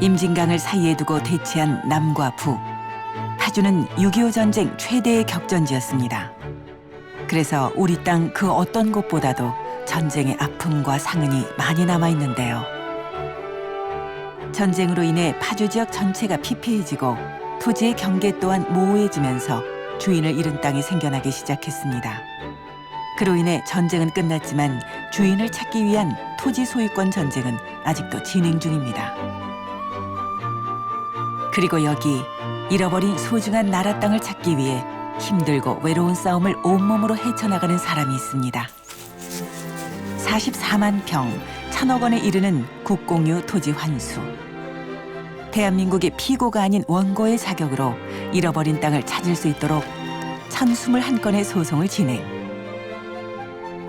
임진강을 사이에 두고 대치한 남과 북. 파주는 6.25 전쟁 최대의 격전지였습니다. 그래서 우리 땅 그 어떤 곳보다도 전쟁의 아픔과 상흔이 많이 남아 있는데요. 전쟁으로 인해 파주 지역 전체가 피폐해지고 토지의 경계 또한 모호해지면서 주인을 잃은 땅이 생겨나기 시작했습니다. 그로 인해 전쟁은 끝났지만 주인을 찾기 위한 토지 소유권 전쟁은 아직도 진행 중입니다. 그리고 여기 잃어버린 소중한 나라 땅을 찾기 위해 힘들고 외로운 싸움을 온몸으로 헤쳐나가는 사람이 있습니다. 44만 평, 천억 원에 이르는 국공유 토지 환수. 대한민국의 피고가 아닌 원고의 자격으로 잃어버린 땅을 찾을 수 있도록 1021건의 소송을 진행.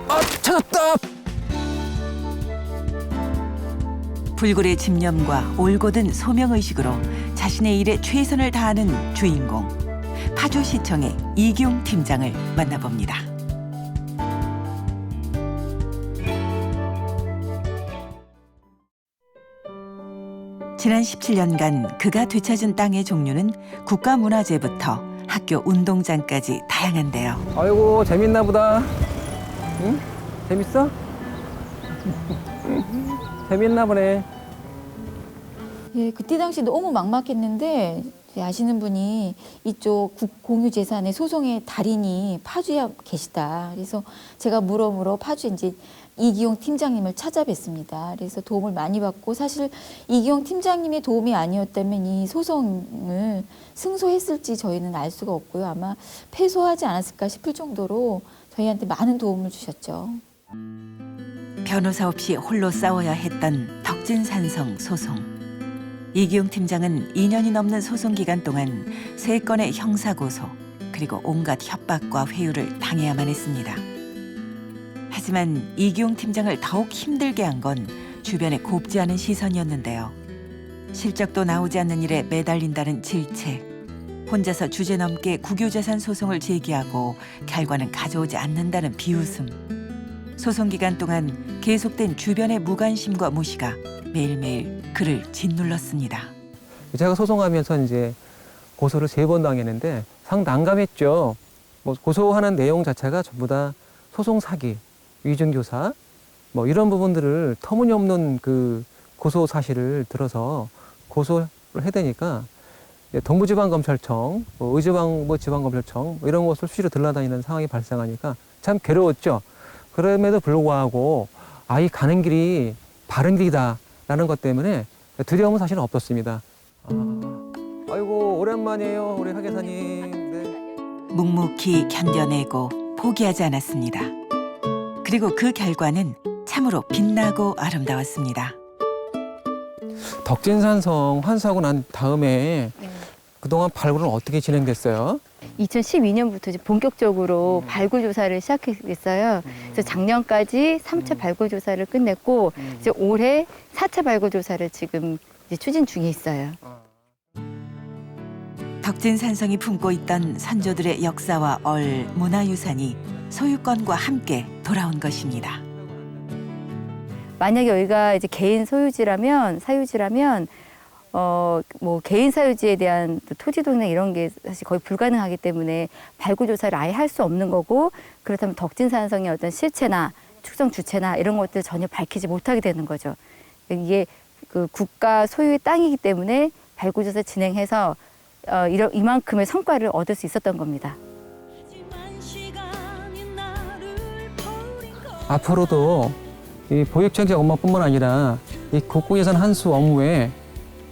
아 찾았다. 불굴의 집념과 올곧은 소명의식으로 자신의 일에 최선을 다하는 주인공 파주시청의 이기용 팀장을 만나봅니다. 지난 17년간 그가 되찾은 땅의 종류는 국가문화재부터 학교 운동장까지 다양한데요. 아이고 재밌나 보다. 응? 재밌어? 재밌나 보네. 예, 그때 당시 너무 막막했는데 아시는 분이 이쪽 국- 공유 재산의 소송의 달인이 파주에 계시다. 그래서 제가 물어 물어 파주 이제 이기용 팀장님을 찾아뵀습니다. 그래서 도움을 많이 받고 사실 이기용 팀장님의 도움이 아니었다면 이 소송을 승소했을지 저희는 알 수가 없고요. 아마 패소하지 않았을까 싶을 정도로 저희한테 많은 도움을 주셨죠. 변호사 없이 홀로 싸워야 했던 덕진산성 소송. 이기용 팀장은 2년이 넘는 소송 기간 동안 세 건의 형사 고소 그리고 온갖 협박과 회유를 당해야만 했습니다. 하지만 이기용 팀장을 더욱 힘들게 한 건 주변의 곱지 않은 시선이었는데요. 실적도 나오지 않는 일에 매달린다는 질책. 혼자서 주제넘게 국유재산 소송을 제기하고 결과는 가져오지 않는다는 비웃음. 소송 기간 동안 계속된 주변의 무관심과 무시가 매일매일 그를 짓눌렀습니다. 제가 소송하면서 이제 고소를 세 번 당했는데 상 난감했죠. 뭐 고소하는 내용 자체가 전부 다 소송 사기, 위증 교사, 뭐 이런 부분들을 터무니없는 그 고소 사실을 들어서 고소를 해대니까 동부지방검찰청, 뭐 의지방부 지방검찰청 뭐 이런 곳을 수시로 들러다니는 상황이 발생하니까 참 괴로웠죠. 그럼에도 불구하고 아 이 가는 길이 바른 길이다라는 것 때문에 두려움은 사실은 없었습니다. 아, 아이고 오랜만이에요 우리 하 계사님. 네. 묵묵히 견뎌내고 포기하지 않았습니다. 그리고 그 결과는 참으로 빛나고 아름다웠습니다. 덕진산성 환수하고 난 다음에 그동안 발굴은 어떻게 진행됐어요? 2012년부터 이제 본격적으로 음. 발굴 조사를 시작했어요. 그래서 작년까지 3차 음. 발굴 조사를 끝냈고 이제 올해 4차 발굴 조사를 지금 이제 추진 중에 있어요. 덕진 산성이 품고 있던 선조들의 역사와 얼 문화유산이 소유권과 함께 돌아온 것입니다. 만약에 여기가 이제 개인 소유지라면 사유지라면 어 뭐 개인 사유지에 대한 또 토지 동네 이런 게 사실 거의 불가능하기 때문에 발굴 조사를 아예 할 수 없는 거고 그렇다면 덕진 산성의 어떤 실체나 축성 주체나 이런 것들 전혀 밝히지 못하게 되는 거죠. 이게 그 국가 소유의 땅이기 때문에 발굴 조사 진행해서 어 이런 이만큼의 성과를 얻을 수 있었던 겁니다. 앞으로도 이 보육청장 업무뿐만 아니라 이 국고예산 환수 업무에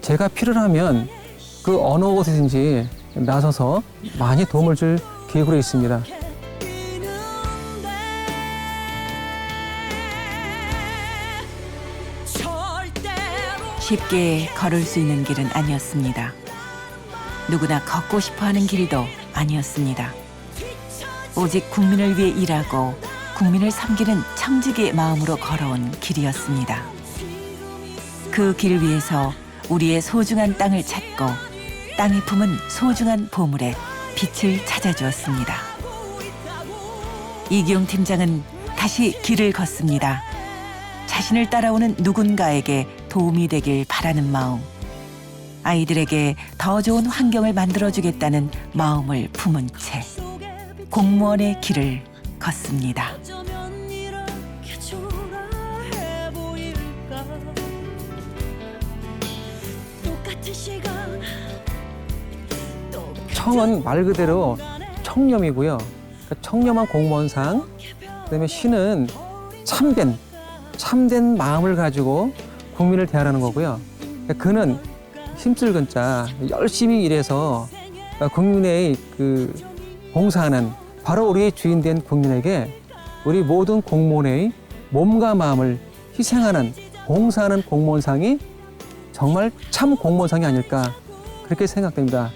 제가 필요하면 그 어느 곳이든지 나서서 많이 도움을 줄 계획으로 있습니다. 쉽게 걸을 수 있는 길은 아니었습니다. 누구나 걷고 싶어 하는 길도 아니었습니다. 오직 국민을 위해 일하고 국민을 섬기는 청직의 마음으로 걸어온 길이었습니다. 그 길 위에서 우리의 소중한 땅을 찾고 땅이 품은 소중한 보물에 빛을 찾아주었습니다. 이기용 팀장은 다시 길을 걷습니다. 자신을 따라오는 누군가에게 도움이 되길 바라는 마음. 아이들에게 더 좋은 환경을 만들어주겠다는 마음을 품은 채 공무원의 길을 걷습니다. 청은 말 그대로 청렴이고요. 그러니까 청렴한 공무원상, 그다음에 시는 참된, 참된 마음을 가지고 국민을 대하라는 거고요. 그러니까 그는 힘쓸 근 자 열심히 일해서 국민의 그 봉사하는 바로 우리의 주인 된 국민에게 우리 모든 공무원의 몸과 마음을 희생하는 봉사하는 공무원상이 정말 참 공무원상이 아닐까 그렇게 생각됩니다.